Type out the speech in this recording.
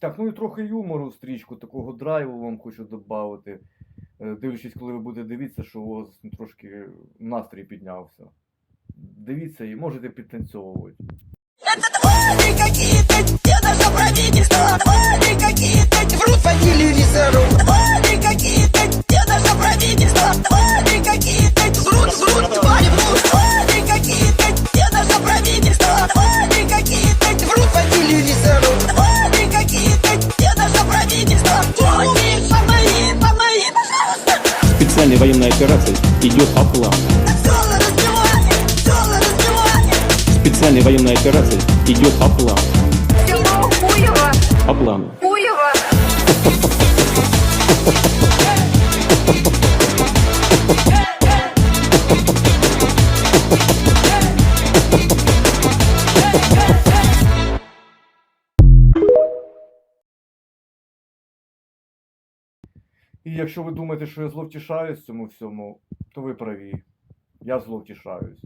Так, ну і трохи юмору стрічку, такого драйву вам хочу додати. Дивлячись, коли ви будете дивитися, що у вас трошки настрій піднявся. Дивіться і можете підтанцьовувати. Специальной военной операции идет разбивание. Специальной военной операции идет по плану. Село Хуево, І якщо ви думаєте, що я зловтішаюсь в цьому всьому, то ви праві. Я зловтішаюсь.